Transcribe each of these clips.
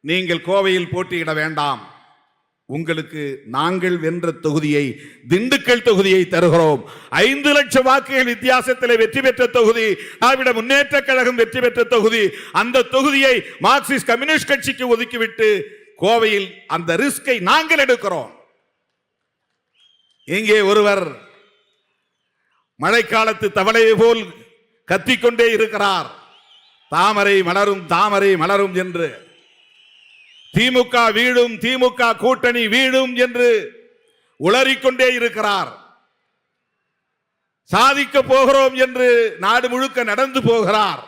நீங்கள் கோவையில் போட்டியிட வேண்டாம். உங்களுக்கு நாங்கள் வென்ற தொகுதியை திண்டுக்கல் தொகுதியை தருகிறோம். ஐந்து லட்சம் வாக்குகள் வித்தியாசத்தில் வெற்றி பெற்ற தொகுதி திராவிட முன்னேற்ற கழகம் வெற்றி பெற்ற தொகுதி. அந்த தொகுதியை மார்க்சிஸ்ட் கம்யூனிஸ்ட் கட்சிக்கு ஒதுக்கிவிட்டு கோவையில் அந்த ரிஸ்கை நாங்கள் எடுக்கிறோம். இங்கே ஒருவர் மழைக்காலத்து தவளையை போல் கத்திக்கொண்டே இருக்கிறார். தாமரை மலரும் தாமரை மலரும் என்று. திமுக வீழும் திமுக கூட்டணி வீழும் என்று உளறிக்கொண்டே இருக்கிறார். சாதிக்க போகிறோம் என்று நாடு முழுக்க நடந்து போகிறார்.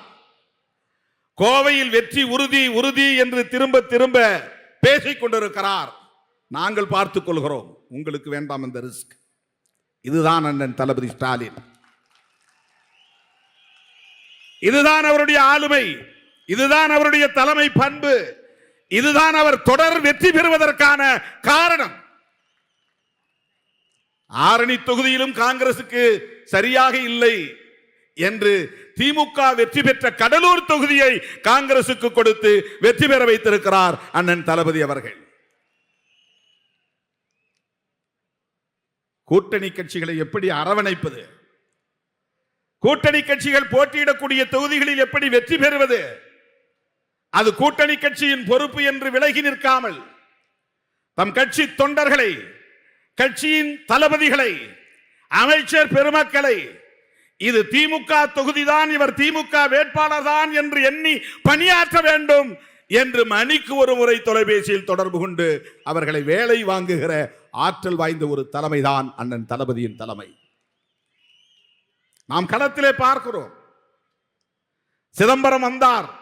கோவையில் வெற்றி உறுதி உறுதி என்று திரும்ப திரும்ப பேசிக் கொண்டிருக்கிறார். நாங்கள் பார்த்துக் கொள்கிறோம். உங்களுக்கு வேண்டாம் இந்த ரிஸ்க். இதுதான் அண்ணன் தளபதி ஸ்டாலின். இதுதான் அவருடைய ஆளுமை. இதுதான் அவருடைய தலைமை பண்பு. இதுதான் அவர் தொடர் வெற்றி பெறுவதற்கான காரணம். ஆரணி தொகுதியிலும் காங்கிரசுக்கு சரியாக இல்லை என்று திமுக வெற்றி பெற்ற கடலூர் தொகுதியை காங்கிரசுக்கு கொடுத்து வெற்றி பெற வைத்திருக்கிறார் அண்ணன் தளபதி அவர்கள். கூட்டணி கட்சிகளை எப்படி அரவணைப்பது? கூட்டணி கட்சிகள் போட்டியிடக்கூடிய தொகுதிகளில் எப்படி வெற்றி பெறுவது? அது கூட்டணி கட்சியின் பொறுப்பு என்று விலகி நிற்காமல் தம் கட்சி தொண்டர்களை கட்சியின் தளபதிகளை அமைச்சர் பெருமக்களை இது திமுக தொகுதிதான் இவர் திமுக வேட்பாளர் தான் என்று எண்ணி பணியாற்ற வேண்டும் என்று மணிக்கு ஒரு முறை தொலைபேசியில் தொடர்பு கொண்டு அவர்களை வேலை வாங்குகிற ஆற்றல் வாய்ந்த ஒரு தலைமைதான் அண்ணன் தளபதியின் தலைமை. நாம் களத்திலே பார்க்கிறோம். சிதம்பரம் வந்தார்.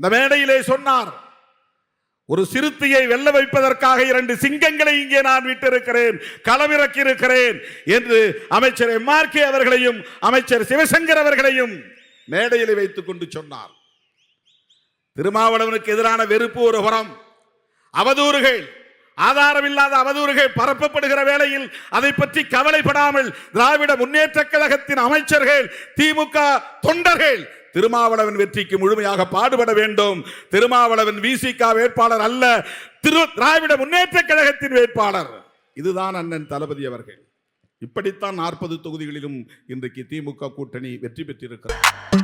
இந்த மேடையிலே சொன்னார் ஒரு சிறுத்தையை வெல்ல வைப்பதற்காக இரண்டு சிங்கங்களை இங்கே நான் விட்டிருக்கிறேன் களமிறக்கி இருக்கிறேன் என்று அமைச்சர் எம்ஆர்கே அவர்களையும் அமைச்சர் சிவசங்கர் அவர்களையும் மேடையில் வைத்துக் கொண்டு சொன்னார். திருமாவளவனுக்கு எதிரான வெறுப்பு ஒரு புறம் அவதூறுகள் ஆதாரமில்லாத அவதூறுகள் பரப்பப்படுகிற வேளையில் அதை பற்றி கவலைப்படாமல் திராவிட முன்னேற்ற கழகத்தின் அமைச்சர்கள் திமுக தொண்டர்கள் திருமாவளவன் வெற்றிக்கு முழுமையாக பாடுபட வேண்டும். திருமாவளவன் விசிகா வேட்பாளர் அல்ல. திரு திராவிட முன்னேற்ற கழகத்தின் வேட்பாளர். இதுதான் அண்ணன் தளபதி அவர்கள். இப்படித்தான் நாற்பது தொகுதிகளிலும் இன்றைக்கு திமுக கூட்டணி வெற்றி பெற்றிருக்கிறார்